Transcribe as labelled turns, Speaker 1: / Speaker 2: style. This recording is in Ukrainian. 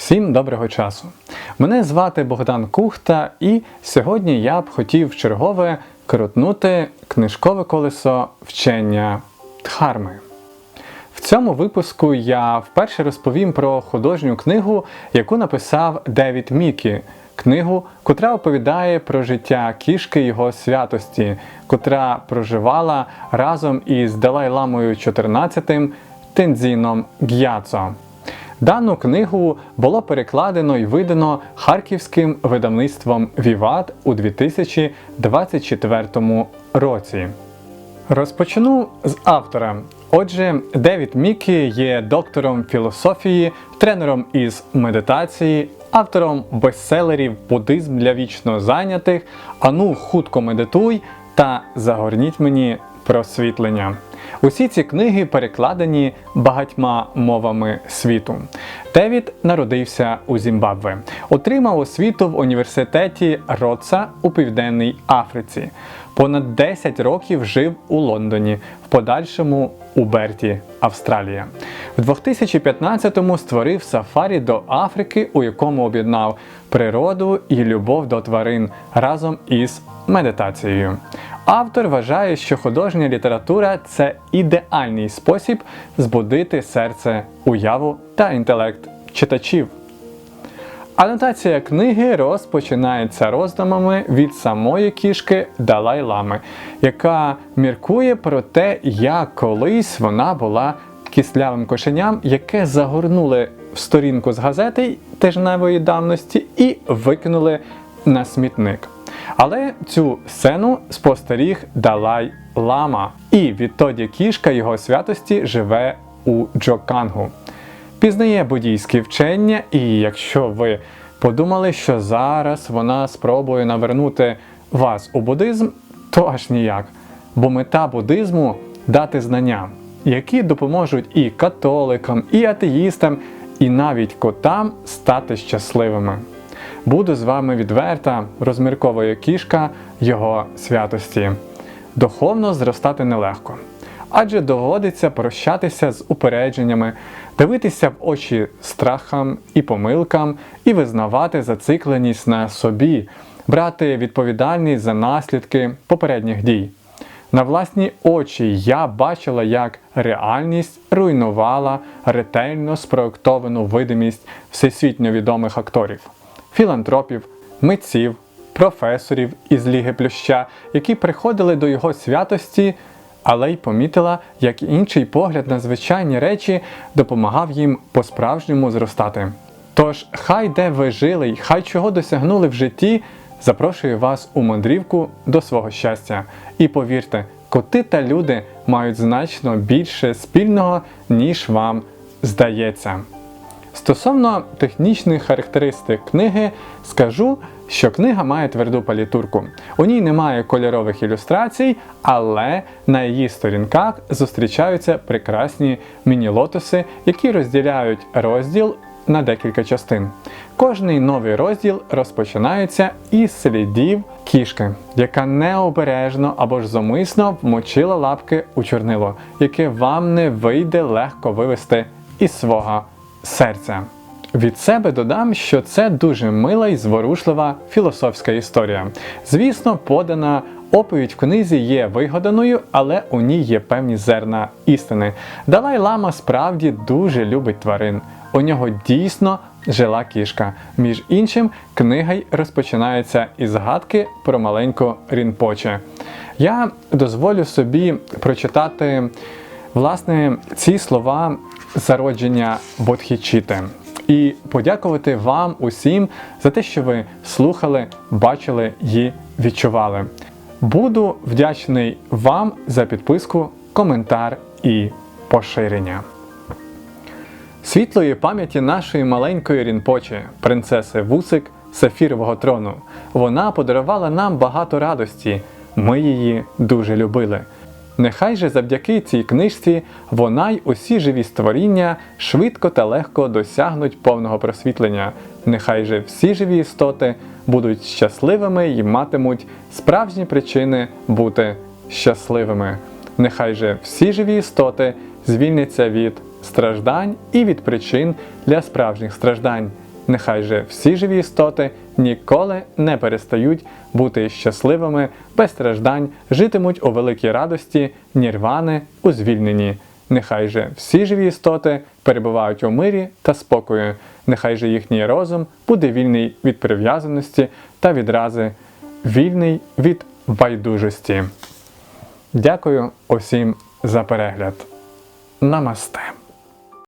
Speaker 1: Всім доброго часу! Мене звати Богдан Кухта, і сьогодні я б хотів чергове крутнути книжкове колесо вчення Дхарми. В цьому випуску я вперше розповім про художню книгу, яку написав Девід Мікі. Книгу, котра оповідає про життя кішки його святості, котра проживала разом із Далай-ламою 14 Тензіном Г'яцо. Дану книгу було перекладено і видано харківським видавництвом Віват у 2024 році. Розпочну з автора. Отже, Девід Мікі є доктором філософії, тренером із медитації, автором бестселерів Буддизм для вічно зайнятих, Ану хутко медитуй та Загорніть мені просвітлення. Усі ці книги перекладені багатьма мовами світу. Девід народився у Зімбабве, отримав освіту в університеті Роца у Південній Африці. Понад 10 років жив у Лондоні, в подальшому у Берті, Австралія. В 2015-му створив сафарі до Африки, у якому об'єднав природу і любов до тварин разом із медитацією. Автор вважає, що художня література це ідеальний спосіб збудити серце, уяву та інтелект читачів. Анотація книги розпочинається роздумами від самої кішки Далай-Лами, яка міркує про те, як колись вона була кислявим кошеням, яке загорнули в сторінку з газети тижневої давності і викинули на смітник. Але цю сцену спостеріг Далай Лама, і відтоді кішка його святості живе у Джокангу. Пізнає буддійські вчення, і якщо ви подумали, що зараз вона спробує навернути вас у буддизм, то аж ніяк. Бо мета буддизму дати знання, які допоможуть і католикам, і атеїстам, і навіть котам стати щасливими. Буду з вами відверта, розмірковує кішка його святості. Духовно зростати нелегко. Адже доводиться прощатися з упередженнями, дивитися в очі страхам і помилкам і визнавати зацикленість на собі, брати відповідальність за наслідки попередніх дій. На власні очі я бачила, як реальність руйнувала ретельно спроектовану видимість всесвітньо відомих акторів, філантропів, митців, професорів із Ліги Плюща, які приходили до його святості, але й помітила, як інший погляд на звичайні речі допомагав їм по-справжньому зростати. Тож, хай де ви жили й хай чого досягнули в житті, запрошую вас у мандрівку до свого щастя. І повірте, коти та люди мають значно більше спільного, ніж вам здається. Стосовно технічних характеристик книги, скажу, що книга має тверду палітурку. У ній немає кольорових ілюстрацій, але на її сторінках зустрічаються прекрасні міні-лотоси, які розділяють розділ на декілька частин. Кожний новий розділ розпочинається із слідів кішки, яка необережно або ж зумисно вмочила лапки у чорнило, яке вам не вийде легко вивести із свого серця. Від себе додам, що це дуже мила і зворушлива філософська історія. Звісно, подана оповідь в книзі є вигаданою, але у ній є певні зерна істини. Далай Лама справді дуже любить тварин. У нього дійсно жила кішка. Між іншим, книга й розпочинається із згадки про маленьку Рінпоче. Я дозволю собі прочитати власне ці слова зародження Бодхічіти. І подякувати вам усім за те, що ви слухали, бачили і відчували. Буду вдячний вам за підписку, коментар і поширення. Світлої пам'яті нашої маленької Рінпочі, принцеси Вусик Сафірового трону. Вона подарувала нам багато радості. Ми її дуже любили. Нехай же завдяки цій книжці вона й усі живі створіння швидко та легко досягнуть повного просвітлення. Нехай же всі живі істоти будуть щасливими і матимуть справжні причини бути щасливими. Нехай же всі живі істоти звільняться від страждань і від причин для справжніх страждань. Нехай же всі живі істоти ніколи не перестають бути щасливими, без страждань, житимуть у великій радості, нірвани у звільненні. Нехай же всі живі істоти перебувають у мирі та спокою. Нехай же їхній розум буде вільний від прив'язаності та відрази, вільний від байдужості. Дякую усім за перегляд. Намасте.